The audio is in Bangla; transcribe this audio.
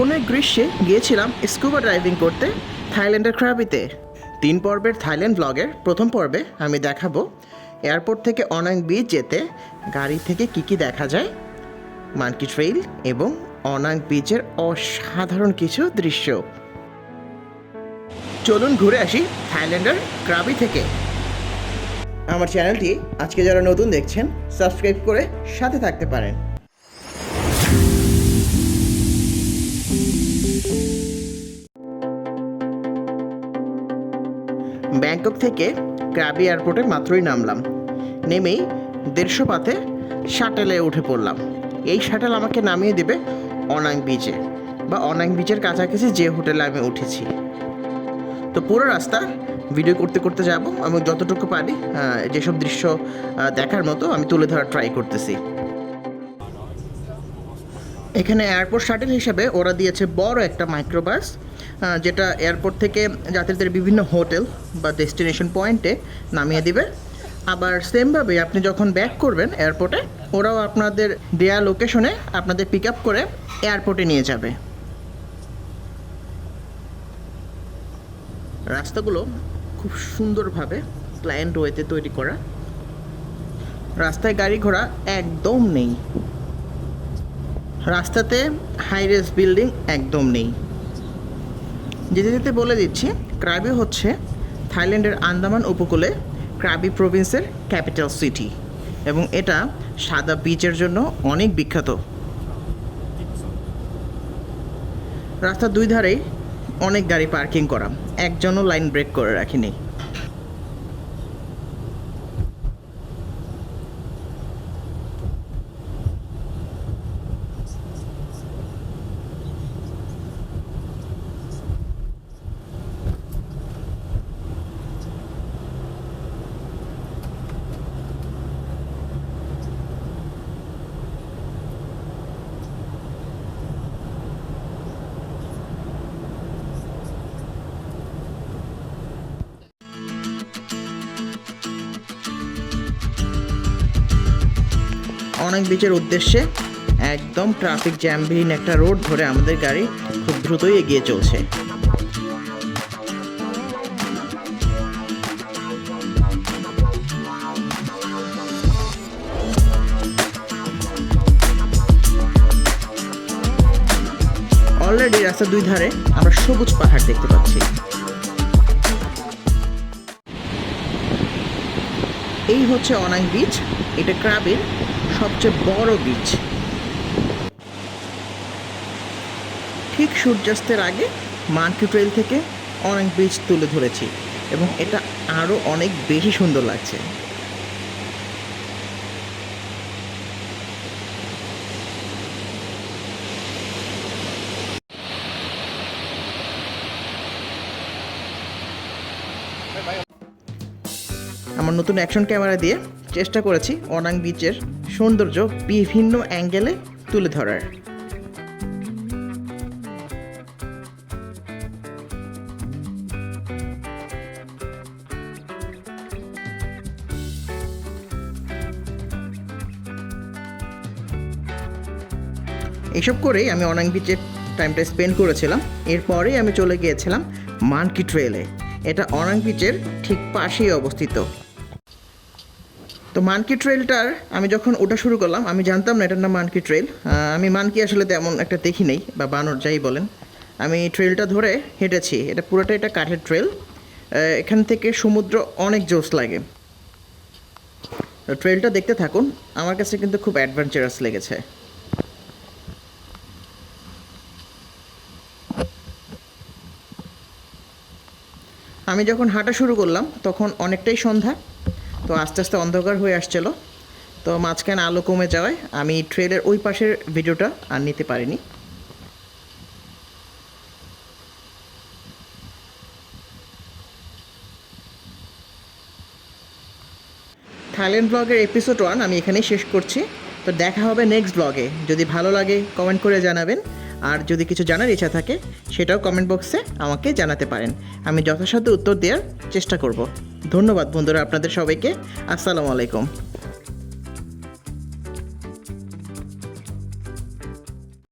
কোনো গ্রীষ্মে গিয়েছিলাম স্কুবা ড্রাইভিং করতে থাইল্যান্ডের ক্রাবিতে তিন পর্বের থাইল্যান্ড ব্লগের প্রথম পর্বে আমি দেখাবো এয়ারপোর্ট থেকে অনাং বিচ যেতে গাড়ি থেকে কি কি দেখা যায়, মানকি ট্রেইল এবং অনাং বিচের অসাধারণ কিছু দৃশ্য। চলুন ঘুরে আসি থাইল্যান্ডের ক্রাবি থেকে। আমার চ্যানেলটি আজকে যারা নতুন দেখছেন, সাবস্ক্রাইব করে সাথে থাকতে পারেন। ব্যাংকক থেকে ক্রাবি এয়ারপোর্টে মাত্রই নামলাম। নেমেই দেড়শো পাতে শাটেলে উঠে পড়লাম। এই শাটেল আমাকে নামিয়ে দেবে অনাং বিচে বা অনাং বিচের কাছাকাছি যে হোটেলে আমি উঠেছি। তো পুরো রাস্তা ভিডিও করতে করতে যাব। আমি যতটুকু পারি যেসব দৃশ্য দেখার মতো আমি তুলে ধরার ট্রাই করতেছি। এখানে এয়ারপোর্ট শাটেল হিসেবে ওরা দিয়েছে বড় একটা মাইক্রোবাস যেটা এয়ারপোর্ট থেকে যাত্রীদের বিভিন্ন হোটেল বা ডেস্টিনেশন পয়েন্টে নামিয়ে দিবে। আবার সেমভাবে আপনি যখন ব্যাক করবেন এয়ারপোর্টে ওরাও আপনাদের দেয়া লোকেশনে আপনাদের পিক আপ করে এয়ারপোর্টে নিয়ে যাবে। রাস্তাগুলো খুব সুন্দরভাবে প্ল্যান্ড ওয়েতে তৈরি করা। রাস্তায় গাড়ি ঘোড়া একদম নেই। রাস্তাতে হাই হাইরেস বিল্ডিং একদম নেই। যেতে যেতে বলে দিচ্ছি ক্রাবি হচ্ছে থাইল্যান্ডের আন্দামান উপকূলে ক্রাবি প্রভিন্সের ক্যাপিটাল সিটি এবং এটা সাদা বিচের জন্য অনেক বিখ্যাত। রাস্তার দুই ধারেই অনেক গাড়ি পার্কিং করা, একজনও লাইন ব্রেক করে রাখিনি। অনেক বিচের উদ্দেশ্যে একদম ট্রাফিক জ্যামবিহীন একটা রোড ধরে আমাদের গাড়ি খুব দ্রুতই এগিয়ে চলছে। অলরেডি রাস্তার দুই ধারে আমরা সবুজ পাহাড় দেখতে পাচ্ছি। এই হচ্ছে অনাং বিচ এটা ক্রাবের সবচেয়ে বড় বীজ। ঠিক সূর্যাস্তের আগে মানকি ট্রেল থেকে অনেক বীজ তুলে ধরেছি এবং এটা আরও অনেক বেশি সুন্দর লাগছে। আমার নতুন অ্যাকশন ক্যামেরা দিয়ে চেষ্টা করেছি অনাং বিচের সৌন্দর্য বিভিন্ন অ্যাঙ্গেলে তুলে ধরার। এসব করেই আমি অনাং বিচের টাইমটা স্পেন্ড করেছিলাম। এরপরেই আমি চলে গিয়েছিলাম মানকি ট্রেলে এটা অনাং বিচের ঠিক পাশেই অবস্থিত। তো মানকি ট্রেলটার আমি যখন ওটা শুরু করলাম, আমি জানতাম না এটার নাম মানকি ট্রেল আমি মানকি আসলে তেমন একটা দেখি নেই, বা বানর যাই বলেন। আমি ট্রেলটা ধরে হেঁটেছি। এটা পুরোটা এটা কাঠের ট্রেল এখান থেকে সমুদ্র অনেক জোস লাগে। ট্রেলটা দেখতে থাকুন। আমার কাছে কিন্তু খুব অ্যাডভেঞ্চারাস লেগেছে। আমি যখন হাঁটা শুরু করলাম, তখন অনেকটাই সন্ধ্যা। তো আস্তে আস্তে অন্ধকার হয়ে আসছিল। তো মাঝখানে আলো কমে যাওয়ায় আমি ট্রেলের ওই পাশের ভিডিওটা আর নিতে পারিনি। থাইল্যান্ড ব্লগের এপিসোড ওয়ান আমি এখানেই শেষ করছি। তো দেখা হবে নেক্সট ব্লগে যদি ভালো লাগে কমেন্ট করে জানাবেন। আর যদি কিছু জানার ইচ্ছা থাকে, সেটাও কমেন্ট বক্সে আমাকে জানাতে পারেন। আমি যথাসাধ্য উত্তর দেওয়ার চেষ্টা করব। ধন্যবাদ বন্ধুরা আপনাদের সবাইকে। আসসালামু আলাইকুম।